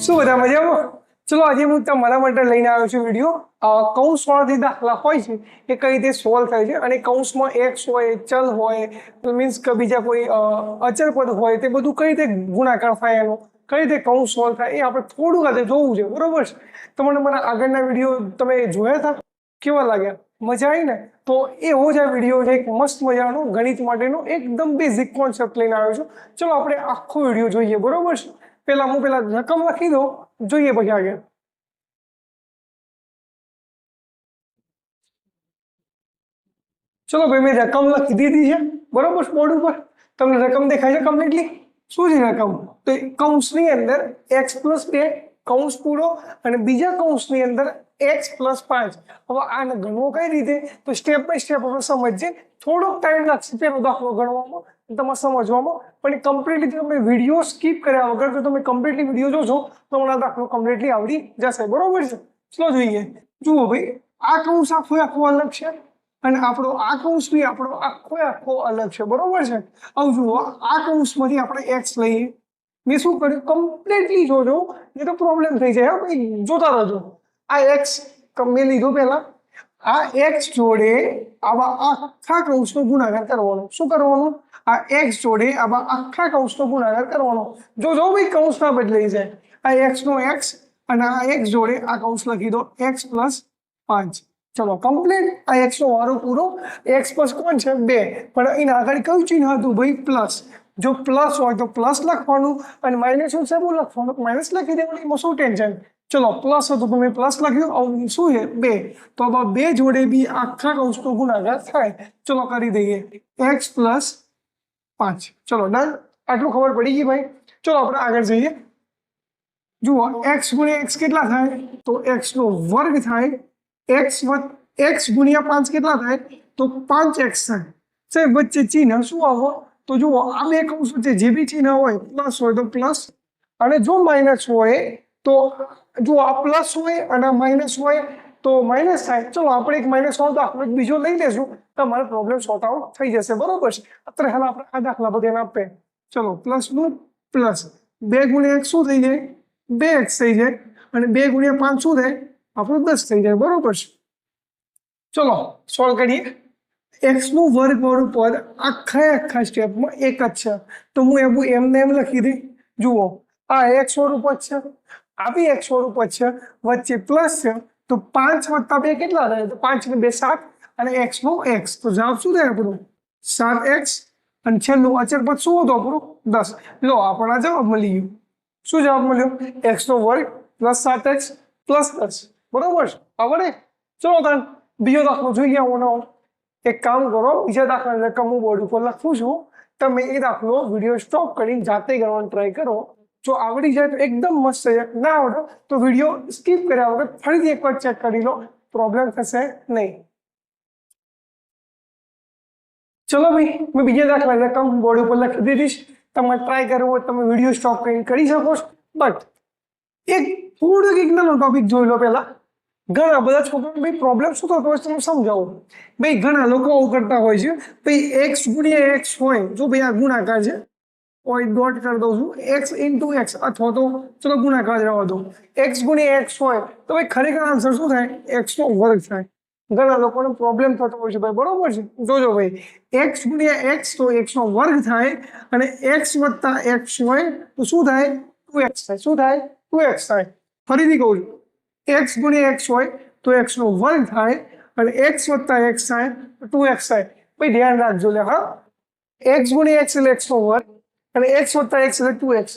શું બધા મજામાં? ચલો, આજે હું તમારા માટે લઈને આવ્યો છું વીડિયો કૌંસવાળા જે દાખલા હોય છે, એ કઈ રીતે સોલ્વ થાય છે? અને કૌંસમાં એક્સ હોય, ચલ હોય મીન્સ કે બીજા કોઈ અચળ પદ હોય, તે બધું કઈ રીતે ગુણાકાર થાય એનો? કઈ રીતે કૌંસ સોલ્વ થાય? એ આપણે થોડુંક આજે જોવું છે, બરોબર છે? તમને મને આગળના વીડિયો તમે જોયા હતા? કેવા લાગ્યા? મજા આવી ને? તો એવો જ આ વીડિયો છે, એક મસ્ત મજાનો ગણિત માટેનો, એકદમ બેઝિક કોન્સેપ્ટ લઈને આવ્યો છું. ચલો, આપણે આખો વીડિયો જોઈએ, બરોબર છે? પહેલા હું પેલા રકમ લખી દઉં, જોઈએ પછી આગળ. ચલો ભાઈ, મેં રકમ લખી દીધી છે, બરોબર, બોર્ડ ઉપર. તમને રકમ દેખાય છે કમ્પ્લીટલી શું છે રકમ? તો કૌંસની અંદર એક્સ પ્લસ બે કૌંસ પૂરો અને બીજા કૌંસની અંદર એક્સ પ્લસ પાંચ. હવે આને ગણવો કઈ રીતે? તો સ્ટેપ બાય સ્ટેપ આપણે સમજીએ. થોડોક ટાઈમ લાગશે પેલો દાખલો ગણવામાં. તમારે સમજવામાં? પણ કમ્પ્લીટલી તમે વીડિયો સ્કીપ કર્યા વગર જો તમે કમ્પ્લીટલી વીડિયો જોશો, તો તમને દાખલો કમ્પ્લીટલી આવડી જશે. બરોબર છે? ચલો જોઈએ. જુઓ ભાઈ, આ કૌશ આખો આખો અલગ છે અને આપણો આ કૌશ બી આપણો આખો આખો અલગ છે. બરોબર છે? આવું જુઓ, આ કૌશમાંથી આપણે એક્સ લઈએ. મેં શું કર્યું? કમ્પ્લીટલી જોજો. એ તો પ્રોબ્લેમ થઈ જાય. ભાઈ, જોતા રહેજો. આ એક્સ મેં લીધો પહેલા. આ એક્સ જોડે આવા આખા કૌંસનો ગુણાકાર કરવાનો. શું કરવાનું? આ એક્સ જોડે આવા આખા કૌંસનો ગુણાકાર કરવાનો. જો જો ભાઈ કૌંસ ના બદલાઈ જાય, આ એક્સ નો એક્સ અને આ એક્સ જોડે આ કૌંસ લખી દો એક્સ પ્લસ પાંચ. ચલો કમ્પ્લીટ આ એક્સ નો વારો પૂરો. એક્સ પ્લસ કોણ છે? બે. પણ એના આગળ કયું ચિહ્ન હતું ભાઈ? પ્લસ જો પ્લસ હોય તો પ્લસ લખવાનું અને માઇનસ હોય બહુ લખવાનું? માઇનસ લખી દેવાનું. એમાં શું ટેન્શન ચલો પ્લસ હતું તો મેં પ્લસ લખ્યું હવે શું છે બે તો હવે બે જોડે બી આખા કૌંસનો ગુણાકાર થાય ચલો કરી દઈએ એક્સ પ્લસ પાંચ ચલો ડન આટલું ખબર પડી ગઈ ભાઈ ચલો આપણે આગળ જઈએ જુઓ એક્સ ગુણ્યા એક્સ કેટલા થાય તો એક્સ નો વર્ગ થાય એક્સ એક્સ ગુણ્યા પાંચ કેટલા થાય તો પાંચ એક્સ થાય સાહેબ વચ્ચે ચિહ્ન શું આવો તો જુઓ આ બે કૌંસ વચ્ચે જે બી ચિહ્ન હોય પ્લસ હોય તો પ્લસ અને જો માઇનસ હોય તો જો આ પ્લસ હોય અને માઇનસ હોય, તો માઇનસ થાય. ચલો, આપણે એક માઇનસ વાળો દાખલો એક બીજો લઈ લેશું. તમારે પ્રોબ્લેમ સોર્ટ આઉટ થઈ જશે. બરોબર છે? અત્યારે હાલ આપણે આ દાખલા બધા આપે ચલો, પ્લસનું પ્લસ. બે ગુણ્યા એક શું થઈ જાય? બે એક્સ થઈ જાય. અને બે ગુણ્યા પાંચ શું થાય? આપણું દસ થઈ જાય. બરોબર છે? ચલો સોલ્વ કરીએ. એક્સનું વર્ગ વાળું પદ આખા આખા સ્ટેપમાં એક જ છે. તો હું એવું એમને એમ લખી દઈ જુઓ આ એક સ્વરૂપ જ છે. આ બી એક્સ વાળું જ છે. વચ્ચે પ્લસ છે. તો પાંચ વત્તા બે કેટલા થાય? તો પાંચ ને બે સાત અને એક્સ નો એક્સ તો જવાબ શું થાય આપણું? સાત એક્સ અને છેલ્લું અચળ પદ શું હતું આપણું? દસ. લો આપણને જવાબ મળી ગયો. શું જવાબ મળ્યો? એક્સ નો વર્ગ પ્લસ સાત એક્સ પ્લસ દસ. બરોબર? છે આવડે? ચલો તાન બીજો દાખલો જોઈએ આવો એક કામ કરો, બીજા દાખલાની રકમ હું બોર્ડ ઉપર લખું છું. તમે એ દાખલો વીડિયો સ્ટોપ કરીને જાતે કરવાનો ટ્રાય કરો. જો આવડી જાય તો એકદમ મસ્ત છે ના આવડે તો વીડિયો સ્કીપ કર્યા વગર ફરીથી એકવાર ચેક કરી લો પ્રોબ્લેમ થશે નહીં ચલો ભાઈ મેં બીજા દાખલા રકમ બોર્ડ ઉપર લખી દીધી છે તમારે ટ્રાય કરવો હોય તમે વીડિયો સ્ટોપ કરીને કરી શકો છો બટ એક થોડુંક એક નાનો ટોપિક જોઈ લો પહેલા ઘણા બધા છોકરાઓ ભાઈ પ્રોબ્લેમ શું થતો હોય છે, તમે સમજાવો। ભાઈ, ઘણા લોકો આવું કરતા હોય છે, ભાઈ એક્સ ગુણ્યા એક્સ હોય, જો ભાઈ આ ગુણાકાર છે હોય ડોટ કરી દઉં છું. એક્સ ઇન્ટુ એક્સ અથવા તો ચલો ગુણાકાર રહેવા દો એક્સ ગુણ્યા એક્સ હોય તો ભાઈ ખરેખર આન્સર શું થાય? એક્સનો વર્ગ થાય. ઘણા લોકોને પ્રોબ્લેમ થતો હોય છે ભાઈ, બરોબર છે? જોજો ભાઈ. એક્સ ગુણ્યા એક્સ તો એક્સનો વર્ગ થાય અને એક્સ વત્તા એક્સ હોય તો શું થાય? ટુ એક્સ થાય. શું થાય? ટુ એક્સ થાય. ફરીથી કહું છું. એક્સ ગુણ્યા એક્સ હોય તો એક્સ નો વર્ગ થાય અને એક્સ વત્તા એક્સ થાય તો ટુ એક્સ થાય. ભાઈ ધ્યાન રાખજો લે હા. એક્સ ગુણ્યા એક્સ એટલે એક્સનો વર્ગ અને એક્સ વત્તા એક્સ એટલે ટુ એક્સ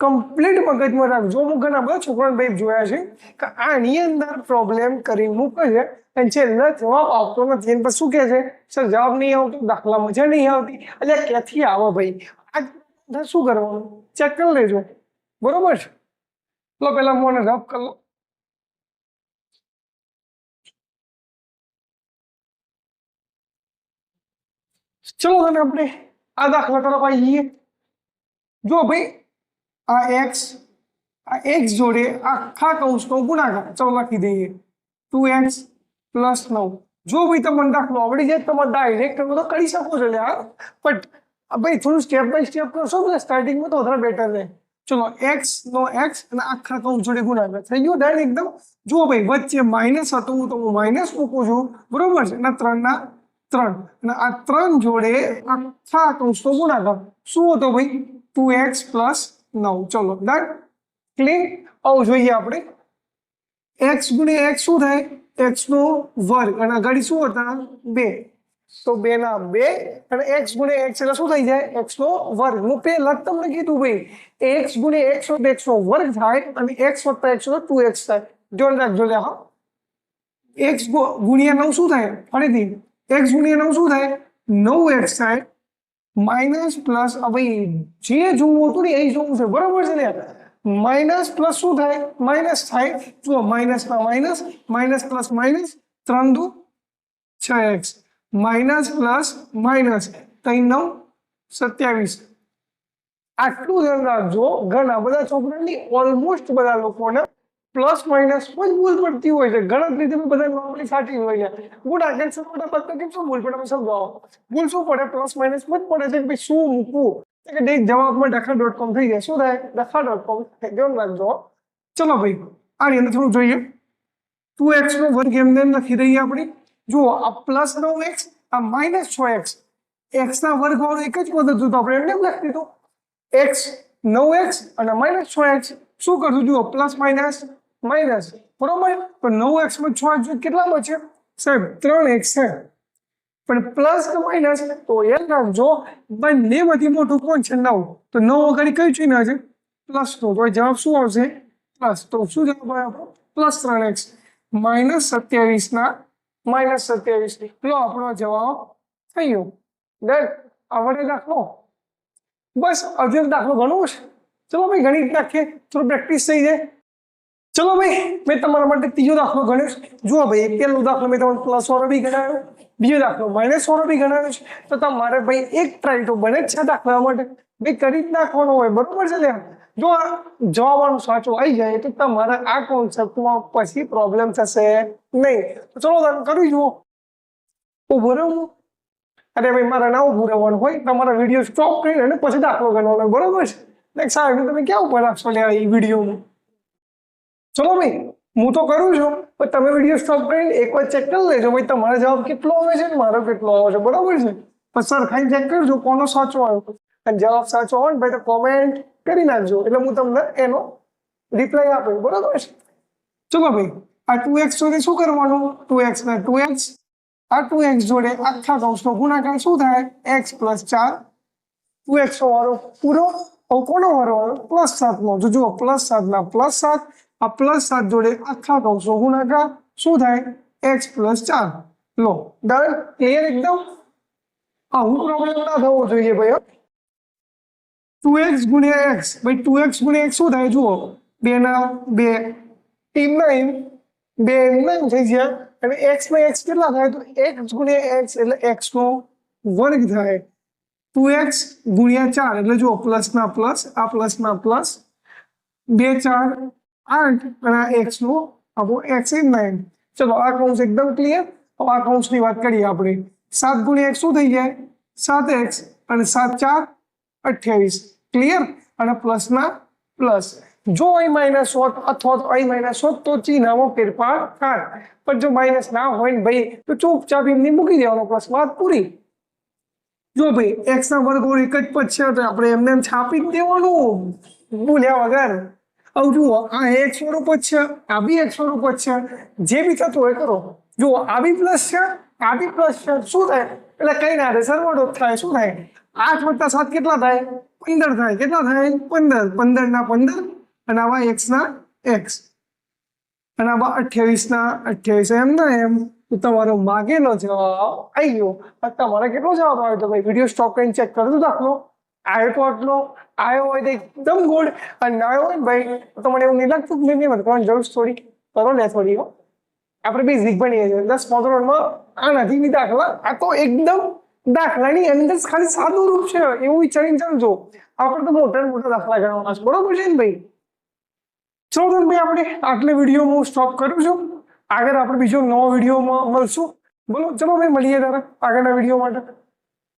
કમ્પ્લીટ મગજમાં રાખજો. હું ઘણા બધા છોકરાને ભાઈ જોયા છે કે આની અંદર પ્રોબ્લેમ કરી મૂકે છે અને છેલ્લે જવાબ આવતો નથી. એને પછી શું કહે છે? સર, જવાબ નહીં આવતો, દાખલા મજા નહીં આવતી. એટલે ક્યાંથી આવો ભાઈ? આ શું કરવાનું? ચેક કરી લેજો. બરોબર છે? લો, પહેલા હું આને રફ કરી. લો ચલો તને આપણે આ દાખલા તરફ આવીએ. જો ભાઈ, આ એક્સ આ એક્સ જોડે આખા કૌંસનો ગુણાકાર, ચલો લખી દઈએ. ટુ એક્સ પ્લસ નવ. જો ભાઈ તમને દાખલો આવડી જાય તમે ડાયરેક્ટ તો કરી શકો છો યાર બટ ભાઈ થોડું સ્ટેપ બાય સ્ટેપ કરશો ને સ્ટાર્ટિંગમાં તો વધારે બેટર રહે. ચલો એક્સ નો એક્સ અને આખા કૌંસ જોડે ગુણાકાર. થઈ ગયો ડાયરેક્ટ એકદમ? જો ભાઈ, વચ્ચે માઇનસ હતું તો હું માઇનસ મૂકું છું. બરોબર છે? અને ત્રણના ત્રણ. અને આ ત્રણ જોડે આખા કૌંસનો ગુણાકાર. શું હતો ભાઈ? ટુ એક્સ પ્લસ નવ ચલો ડન ક્લીન આવું જોઈએ આપણે એક્સ ગુણ્યા એક્સ શું થાય એક્સ નો વર્ગ અને આગળ શું હતા બે તો બે ના બે અને એક્સ ગુણ્યા એક્સ એટલે શું થઈ જાય એક્સ નો વર્ગ હું પહેલા જ તમને કીધું ભાઈ એક્સ ગુણ્યા એક્સ વત્તા એક્સ નો વર્ગ થાય અને એક્સ વત્તા એક્સ નો ટુ એક્સ થાય ધ્યાન રાખજો લે હા એક્સ ગુણ્યા નવ શું થાય ફરીથી એક્સ ગુણ્યા નવ શું થાય નવ એક્સ થાય માઇનસ પ્લસ, હવે જે જોવું હતું ને એ જોવું છે. બરોબર છે ને? માઇનસ પ્લસ શું થાય? માઇનસ થાય, જુઓ, માઇનસ ના માઇનસ માઇનસ પ્લસ માઇનસ, ત્રણ દુ છ એક્સ. માઇનસ પ્લસ માઇનસ, ત્રણ નવ સત્યાવીસ. આટલું ધ્યાન રાખજો. ઘણા બધા છોકરાની ઓલમોસ્ટ બધા લોકોને પ્લસ માઇનસ જ ભૂલ પડતી હોય છે. ગણતરી તમે બધા નોર્મલી સાચી હોય છે. ગુણા કેન્સલ મોટા બધા કેમ શું ભૂલ પડે? તમે સમજાવો. ભૂલ શું પડે? પ્લસ માઇનસ જ પડે છે કે ભાઈ શું મૂકવું? કે ડેટ જવાબમાં ડખા ડોટ કોમ થઈ જાય. શું થાય? ડખા ડોટ કોમ ધ્યાન રાખજો. ચલો ભાઈ, આની અંદર થોડું જોઈએ. ટુ એક્સ નો વર્ગ એમને એમ લખી દઈએ આપણે. જુઓ, આ પ્લસ નવ એક્સ આ માઇનસ છ એક્સ એક્સ ના વર્ગ વાળું એક જ પદ હતું આપણે એમને એમ લખી દીધું. એક્સ નવ એક્સ અને માઇનસ છ એક્સ. શું કરશું જુઓ પ્લસ માઇનસ માઇનસ. બરોબર? તો નવ એક્સમાં છ એક્સ કેટલામાં છે? સાહેબ, ત્રણ એક્સ છે. પણ પ્લસ કે માઇનસ તો યાદ રાખજો, બંનેમાંથી મોટું કોણ છે? નવ. તો નવ આગળ કઈ ચિહ્ન છે પ્લસ નો. તો જવાબ શું આવશે? પ્લસ. તો શું જવાબ આવ્યો? પ્લસ ત્રણ એક્સ. માઇનસ સત્યાવીસ ના માઇનસ સત્યાવીસ. લો આપણો જવાબ થઈ ગયો ડન આવડે દાખલો બસ હજુ દાખલો ગણવો છે. ચલો ભાઈ ગણિત નાખીએ થોડું પ્રેક્ટિસ થઈ જાય. ચલો ભાઈ, મેં તમારા માટે ત્રીજો દાખલો ગણ્યો જુઓ ભાઈ, પહેલો દાખલો મેં તમને પ્લસ વાળો બી ગણાવ્યો બીજો દાખલો માઇનસ વાળો બી ગણાવ્યો છે. તો તમારે ભાઈ એક ટ્રાય તો બને જ છે દાખલા માટે. ભાઈ કરી જ નાખવાનો હોય, બરોબર છે ને? જો જવાબ સાચો આવી જાય, તો તમારે આ કોન્સેપ્ટમાં પછી પ્રોબ્લેમ થશે નહીં. ચલો તમે કરી જુઓ ઊભો રહું. હું અરે ભાઈ, મારે ના ઉભું રહેવાનું હોય, તમારા વીડિયો સ્ટોપ કરીને અને પછી દાખલો ગણવાનો હોય. બરોબર છે? લાઈક સાહેબ તમે ક્યાં ઉપર રાખશો લે આ વિડીયોમાં ચલો ભાઈ, હું તો કરું છું, પણ તમે વીડિયો સ્ટોપ કરીને એક વાર ચેક કરી લેજો ભાઈ, તમારો જવાબ કેટલો આવે છે ને મારો કેટલો આવે છે, બરોબર છે? સર સરખાઈ ચેક કરજો કોનો સાચો આવ્યો. અને જવાબ સાચો હોય ને ભાઈ, તો કોમેન્ટ કરી નાખજો, એટલે હું તમને એનો રિપ્લાય આપું બરોબર છે? ચલો ભાઈ, આ ટુ એક્સ સુધી શું કરવાનું? ટુ એક્સ ને ટુ એક્સ આ ટુ એક્સ જોડે આખા કૌંસનો ગુણાકાર શું થાય એક્સ પ્લસ ચાર ટુ એક્સ વાળો પૂરો હવે કોનો વારો આવ્યો પ્લસ સાતનો જો જુઓ પ્લસ સાતના પ્લસ સાત આ પ્લસ સાત જોડે આખા કૌંસનો ગુણાકાર શું થાય એક્સ પ્લસ ચાર લો ડન ક્લિયર એકદમ હા હું પ્રોબ્લેમ ના થવો જોઈએ ભાઈ ટુ એક્સ ગુણ્યા એક્સ ભાઈ ટુ એક્સ ગુણ્યા એક્સ શું થાય જુઓ બે ના બે ટીમ નાઇન બે નાઇન થઈ ગયા અને એક્સમાં એક્સ કેટલા થાય તો એક્સ ગુણ્યા એક્સ એટલે એક્સ નો વર્ગ થાય ટુ એક્સ ગુણ્યા ચાર એટલે જુઓ પ્લસ ના પ્લસ આ પ્લસ ના પ્લસ બે ચાર આઠ અને આ એક્સ નો આપણો એક્સ ઇન નાઇન ચલો આ કૌંસ એકદમ ક્લિયર હવે આ કૌંસની વાત કરીએ આપણે સાત ગુણ્યા એક્સ શું થઈ જાય સાત એક્સ અને સાત ચાર અઠ્યાવીસ ક્લિયર અને પ્લસ ના પ્લસ જો અહીં માઇનસ હોત અથવા તો અહીં માઇનસ હોત તો ચિહ્નમાં ફેરફાર થાય. પણ જો માઇનસ ના હોય ને ભાઈ, તો ચૂપચાપ એમની મૂકી દેવાનો પ્લસ વાત પૂરી. જો ભાઈ એક્સ ના વર્ગ એક જ પદ છે, તો આપણે એમને એમ છાપી જ દેવાનું. ભૂલ્યા વગર. હવે જુઓ, આ એક સ્વરૂપ જ છે, આ બી એક સ્વરૂપ જ છે. જે બી થતું હોય કરો. જુઓ, આ બી પ્લસ છે, આ બી પ્લસ છે. શું થાય? એટલે કઈ ના થાય સરવાળો થાય. શું થાય? આઠ વત્તા સાત કેટલા થાય? પંદર થાય. કેટલા થાય? પંદર. પંદર ના પંદર. અને આવા એક્સ ના એક્સ અને આવા અઠ્યાવીસ ના અઠ્યાવીસ એમ ના એમ. તો તમારો માગેલો જવાબ આવી ગયો. તમારે કેટલો જવાબ આવ્યો તો ભાઈ? વીડિયો સ્ટોપ કરીને ચેક કરજો દાખલો. આવ્યો તો આટલો. આવ્યો હોય તો એકદમ ગુડ અને ના આવ્યો હોય ભાઈ, તો એવું નહીં લાગતું મેં નહીં કરવાની જરૂર થોડી. કરો ને થોડી આપણે બેઝિક ભણીએ છીએ. દસ ધોરણમાં આ નથી બી દાખલા. આ તો એકદમ દાખલાની અંદર ખાલી સાદું રૂપ છે. એવું વિચારીને ચાલજો. આપણે તો મોટા ને મોટા દાખલા ગણવાના છે. બરોબર છે ને ભાઈ? ચલો ભાઈ આપણે આટલે વીડિયો હું સ્ટોપ કરું છું. આગળ આપણે બીજો નવો વિડીયોમાં મળશું. બોલો, ચલો ભાઈ, મળીએ તારા આગળના વીડિયો માટે.